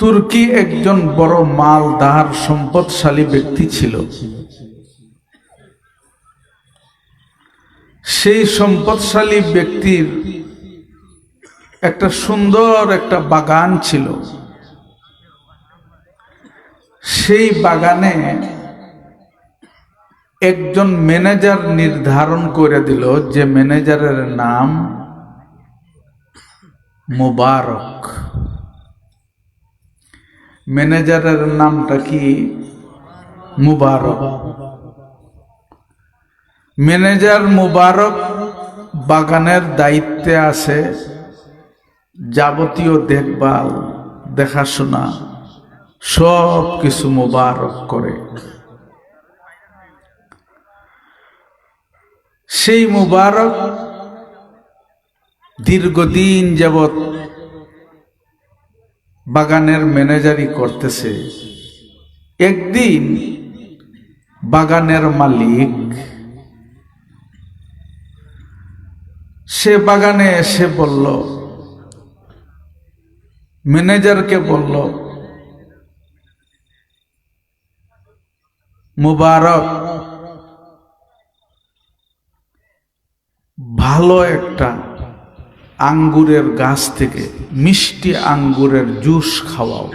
তুর্কি একজন বড় মালদার সম্পদশালী ব্যক্তি ছিল। সেই সম্পদশালী ব্যক্তির একটা সুন্দর একটা বাগান ছিল। সেই বাগানে একজন ম্যানেজার নির্ধারণ করে দিল যে ম্যানেজারের নাম মুবারক। ম্যানেজারের নামটা কি? মুবারক। ম্যানেজার মুবারক বাগানের দায়িত্বে আছে। যাবতীয় দেখভাল, দেখাশোনা সব কিছু মুবারক করে। সেই মুবারক দীর্ঘদিন যাবৎ বাগানের ম্যানেজারি করতেছে। একদিন বাগানের মালিক সে বাগানে এসে বলল, ম্যানেজারকে বলল, মুবারক, ভালো একটা আঙ্গুরের গাছ থেকে মিষ্টি আঙ্গুরের জুস খাওয়াও।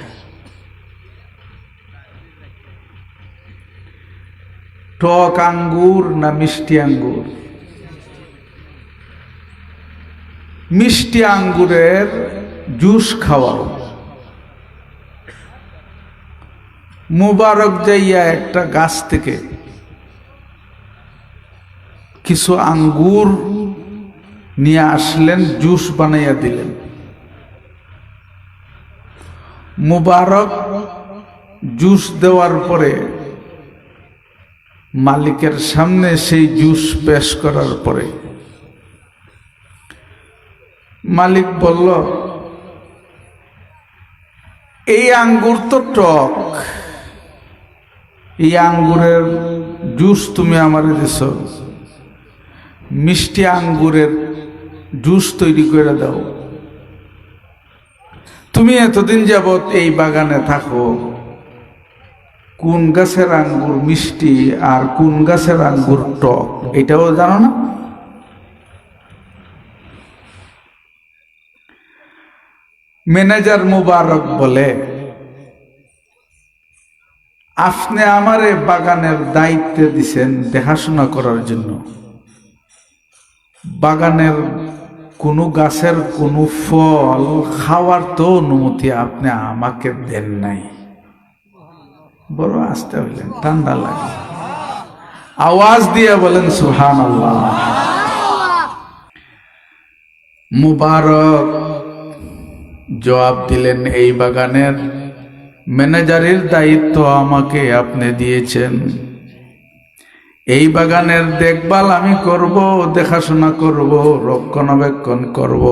টক আঙ্গুর না মিষ্টি আঙ্গুর? মিষ্টি আঙ্গুরের জুস খাওয়াও। মুবারক যাইয়া একটা গাছ থেকে কিছু আঙ্গুর নিয়ে আসলেন, জুস বানাইয়া দিলেন। মুবারক জুস দেওয়ার পরে মালিকের সামনে সেই জুস পেশ করার পরে মালিক বলল, এই আঙ্গুর তো টক। এই আঙ্গুরের জুস তুমি আমার দিছ। মিষ্টি আঙ্গুরের জুস তৈরি করে দাও। তুমি এতদিন যাবৎ এই বাগানে থাকো। কোন গাছের আঙ্গুর মিষ্টি আর কোন গাছের আঙ্গুর টক, এটাও জানো না? ম্যানেজার মুবারক বলে, আপনি আমারে বাগানের দায়িত্বে দিছেন দেখাশোনা করার জন্য। বাগানের কোনো গাছের কোনো ফল খাওয়ার তো অনুমতি আপনি আমাকে দেন নাই। বড় আসতে হইলেন, ঠান্ডা লাগে। আওয়াজ দিয়ে বলেন সুহান আল্লাহ মুবারক জবাব দিলেন, এই বাগানের ম্যানেজারের দায়িত্ব আমাকে আপনি দিয়েছেন। এই বাগানের দেখভাল আমি করব, দেখাশোনা করব, রক্ষণাবেক্ষণ করব।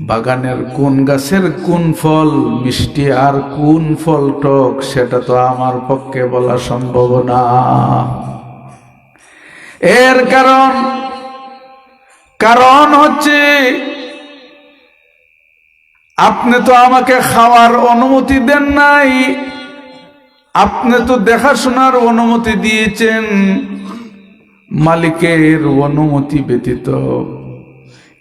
বাগানের কোন গাছের কোন ফল মিষ্টি আর কোন ফল টক, সেটা তো আমার পক্ষে বলা সম্ভব না। এর কারণ কারণ হচ্ছে, আপনি তো আমাকে খাওয়ার অনুমতি দেন নাই। আপনি তো দেখাশোনার অনুমতি দিয়েছেন। মালিকের অনুমতি ব্যতীত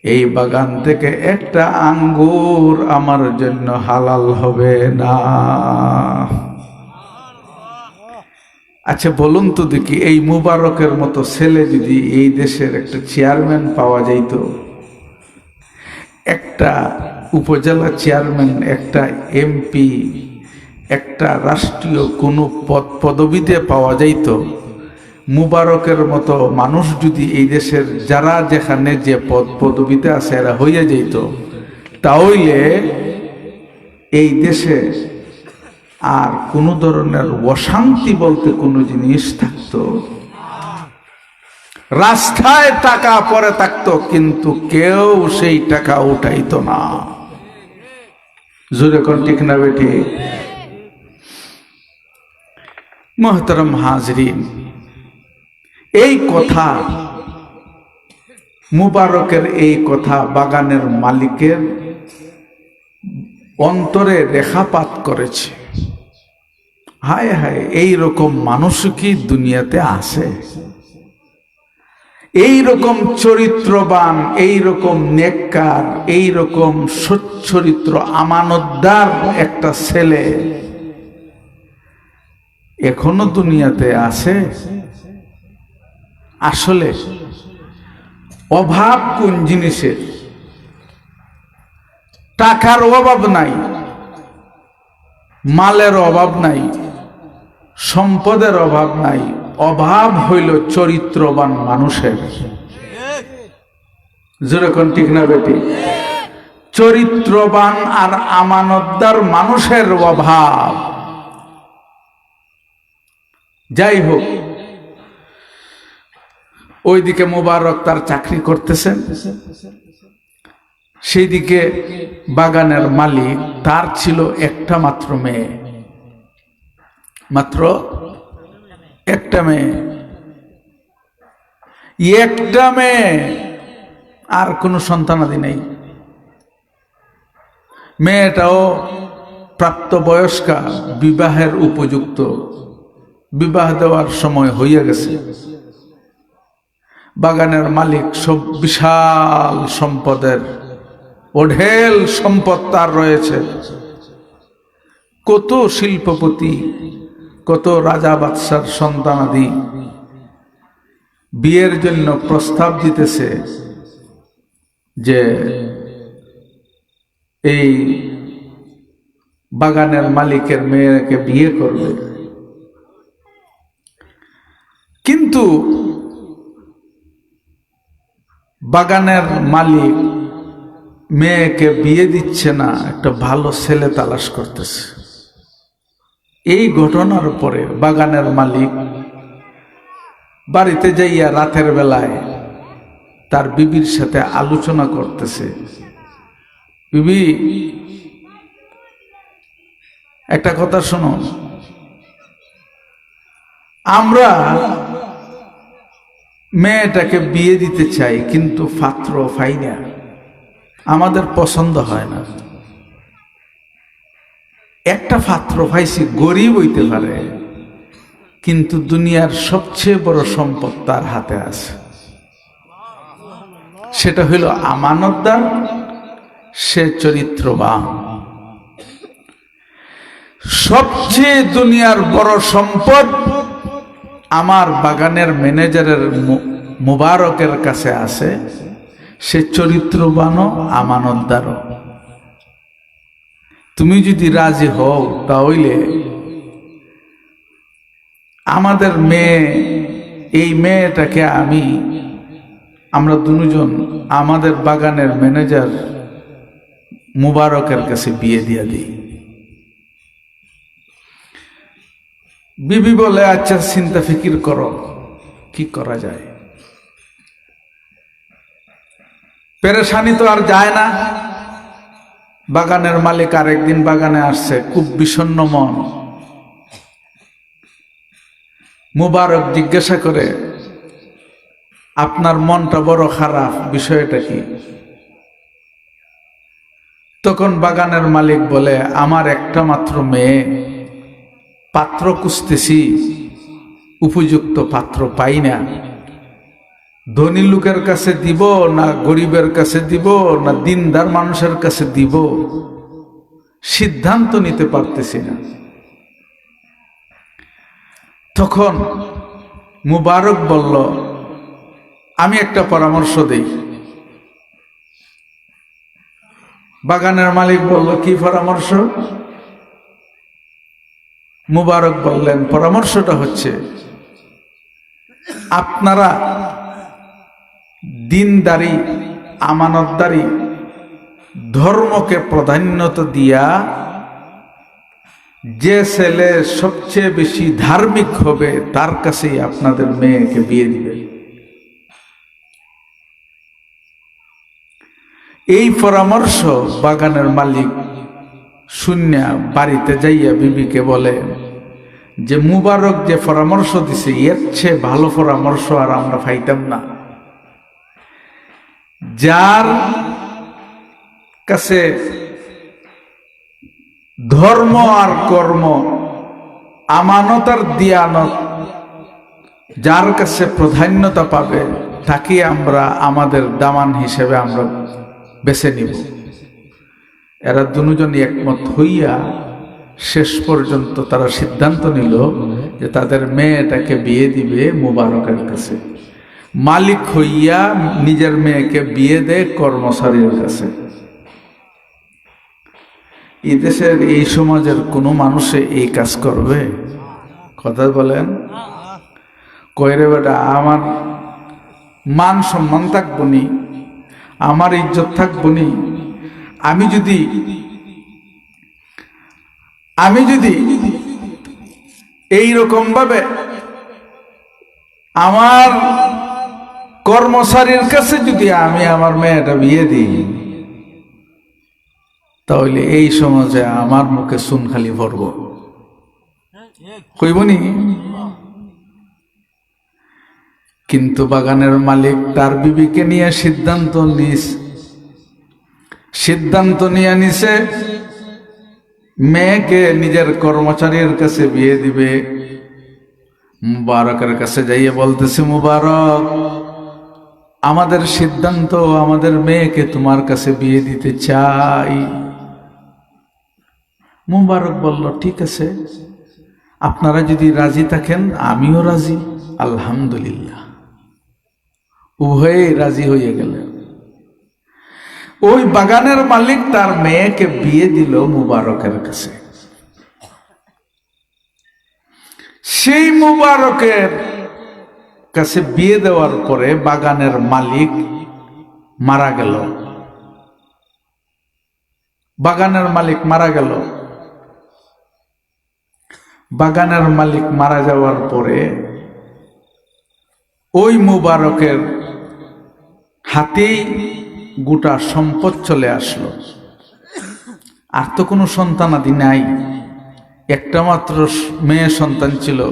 এই বাগান থেকে একটা আঙ্গুর আমার জন্য হালাল হবে না। আচ্ছা বলুন তো দেখি, এই মুবারকের মতো ছেলে যদি এই দেশের একটা চেয়ারম্যান পাওয়া যাইত, একটা উপজেলা চেয়ারম্যান, একটা এমপি একটা রাষ্ট্রীয় কোনো পদ পদবিতে পাওয়া যাইত। মুবারকের মতো মানুষ যদি এই দেশের যারা যেখানে যে পদ পদবিতে আছে এরা হইয়া যাইত তাহলে এই দেশে আর কোনো ধরনের অশান্তি বলতে কোনো জিনিস থাকতো। রাস্তায় টাকা পরে থাকতো, কিন্তু কেউ সেই টাকা উঠাইতো না। জোরে কোন ঠিক না বেটি মহতরম হাজরিন, এই কথা মুবারকের এই কথা বাগানের মালিকের অন্তরে রেখাপাত করেছে। হায় হায়, এই রকম মানুষ কি দুনিয়াতে আছে? এই রকম চরিত্রবান, এই রকম নেককার, এই রকম সচ্চরিত্র আমানতদার একটা ছেলে এখনও দুনিয়াতে আছে? আসলে অভাব কোন জিনিসের? টাকার অভাব নাই, মালের অভাব নাই, সম্পদের অভাব নাই, অভাব হইল চরিত্রবান মানুষের। যেরকম ঠিক না বেটি? চরিত্রবান আর আমানতদার মানুষের অভাব। যাই হোক ওইদিকে মোবারক তার চাকরি করতেছেন সেই দিকে বাগানের মালিক তার ছিল একটা মাত্র মেয়ে। মাত্র একটা মেয়ে। একটা মেয়ে। আর কোনো সন্তানাদি নেই। মেয়েটাও প্রাপ্তবয়স্কা, বিবাহের উপযুক্ত। বিবাহ দেওয়ার সময় হইয়া গেছে। বাগানের মালিক সব বিশাল সম্পদের ওঢেল সম্পদ তার রয়েছে। কত শিল্পপতি, কত রাজা বাদশার সন্তানাদি বিয়ের জন্য প্রস্তাব দিতেছে যে এই বাগানের মালিকের মেয়েকে বিয়ে করবে। কিন্তু বাগানের মালিক মেয়েকে বিয়ে দিচ্ছে না, একটা ভালো ছেলে তালাশ করতেছে। এই ঘটনার পরে বাগানের মালিক বাড়িতে যাইয়া রাতের বেলায় তার বিবির সাথে আলোচনা করতেছে। বিবি, একটা কথা শোনো। আমরা মেয়েটাকে বিয়ে দিতে চাই, কিন্তু পাত্র পাই না। আমাদের পছন্দ হয় না। একটা পাত্র পাইছি, গরিব হইতে পারে, কিন্তু দুনিয়ার সবচেয়ে বড় সম্পদ তার হাতে আছে। সেটা হইল আমানতদার, সে চরিত্রবান। সবচেয়ে দুনিয়ার বড় সম্পদ আমার বাগানের ম্যানেজারের মুবারকের কাছে আছে, সে চরিত্রবানও, আমানতদারও। তুমি যদি রাজি হও তাহলে আমাদের মেয়ে, এই মেয়েটাকে আমি, আমরা দুজন আমাদের বাগানের ম্যানেজার মুবারকের কাছে বিয়ে দিয়ে দিই। বিবি বলে আচ্ছা চিন্তা, ফিকির করো। কি করা যায়? পেরেশানি তো আর যায় না। বাগানের মালিক আরেকদিন বাগানে আসছে, খুব বিষণ্ন মন। মুবারক জিজ্ঞাসা করে, আপনার মনটা বড় খারাপ, বিষয়টা কি? তখন বাগানের মালিক বলে, আমার একটা মাত্র মেয়ে। পাত্র খুঁজতেছি, উপযুক্ত পাত্র পাই না। ধনী লোকের কাছে দিব না গরিবের কাছে দিব না দিনদার মানুষের কাছে দিব? সিদ্ধান্ত নিতে পারতেছি না। তখন মুবারক বলল, আমি একটা পরামর্শ দেই। বাগানের মালিক বলল, কি পরামর্শ? মুবারক বললেন, পরামর্শটা হচ্ছে, আপনারা দিনদারি, আমানতদারি, ধর্মকে প্রাধান্যতা দিয়া যে ছেলে সবচেয়ে বেশি ধার্মিক হবে, তার কাছেই আপনাদের মেয়েকে বিয়ে দিবে এই পরামর্শ বাগানের মালিক শূন্য বাড়িতে যাইয়া বিবিকে বলে, যে মুবারক যে পরামর্শ দিছে, এর চেয়ে ভালো পরামর্শ আর আমরা পাইতাম না। যার কাছে ধর্ম আর কর্ম আমানত আর দিয়ানত, যার কাছে প্রাধান্যতা পাবে, তাকে আমরা আমাদের দামান হিসেবে আমরা বেছে নিব। এরা দুজনই একমত হইয়া শেষ পর্যন্ত তারা সিদ্ধান্ত নিল যে তাদের মেয়েটাকে বিয়ে দিবে মুবারকের কাছে। মালিক হইয়া নিজের মেয়েকে বিয়ে দেয় কর্মচারীর কাছে। এই দেশের, এই সমাজের কোনো মানুষে এই কাজ করবে? কথা বলেন। কয়রে বেটা, আমার মান সম্মান থাকব নি? আমার ইজ্জত থাকব নি? আমি যদি আমি যদি এই রকম ভাবে আমার কর্মচারীর কাছে যদি আমি আমার মেয়েটা বিয়ে দিই, তাহলে এই সমাজে আমার মুখে সুন খালি ভরব কইবনি কিন্তু বাগানের মালিক তার বিবিকে নিয়ে সিদ্ধান্ত নিস। সিদ্ধান্ত নিয়ে নিছে, মেয়েকে নিজের কর্মচারীর কাছে বিয়ে দিবে। মুবারকের কাছে যাইয়ে বলতেছে, মুবারক, আমাদের সিদ্ধান্ত, আমাদের মেয়েকে তোমার কাছে বিয়ে দিতে চাই। মুবারক বলল, ঠিক আছে, আপনারা যদি রাজি থাকেন, আমিও রাজি, আলহামদুলিল্লাহ। উভয়ে রাজি হয়ে গেলেন। ওই বাগানের মালিক তার মেয়েকে বিয়ে দিল মুবারকের কাছে। সেই মুবারকের কাছে বিয়ে দেওয়ার পরে বাগানের মালিক মারা গেল। বাগানের মালিক মারা গেল। বাগানের মালিক মারা যাওয়ার পরে ওই মুবারকের হাতেই গোটা সম্পদ চলে আসলো। আর তো কোনো সন্তানাদি নাই। একটা মাত্র মেয়ে সন্তান ছিল।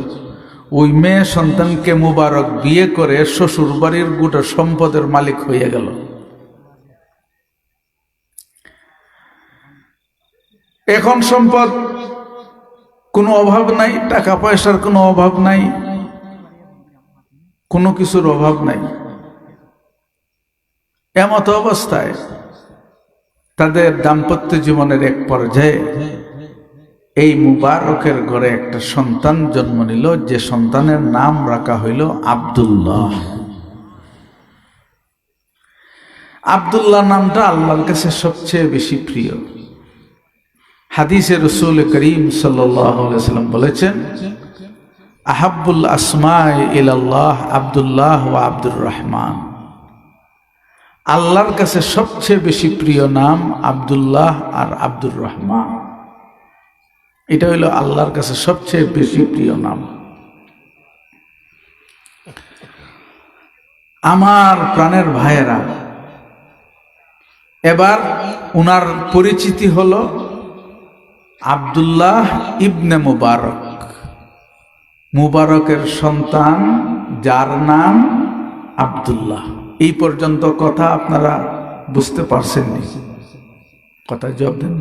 ওই মেয়ে সন্তানকে মুবারক বিয়ে করে শ্বশুর বাড়ির গোটা সম্পদের মালিক হয়ে গেল। এখন সম্পদ কোনো অভাব নাই, টাকা পয়সার কোনো অভাব নাই, কোনো কিছুর অভাব নাই। এমত অবস্থায় তাদের দাম্পত্য জীবনের এক পর্যায়ে এই মুবারকের ঘরে একটা সন্তান জন্ম নিল, যে সন্তানের নাম রাখা হইল আবদুল্লাহ। আবদুল্লাহ নামটা আল্লাহর কাছে সবচেয়ে বেশি প্রিয়। হাদিসে রসুল করিম সাল্লাম বলেছেন আহাবুল আসমায় ইলাল্লাহ, আবদুল্লাহ ও আব্দুর রহমান। আল্লাহর কাছে সবচেয়ে বেশি প্রিয় নাম আবদুল্লাহ আর আব্দুর রহমান। এটা হইল আল্লাহর কাছে সবচেয়ে বেশি প্রিয় নাম। আমার প্রাণের ভাইয়েরা, এবার উনার পরিচিতি হলো আবদুল্লাহ ইবনে মুবারক। মুবারকের সন্তান, যার নাম আবদুল্লাহ। এই পর্যন্ত কথা আপনারা বুঝতে পারছেন কথা জবাব দেন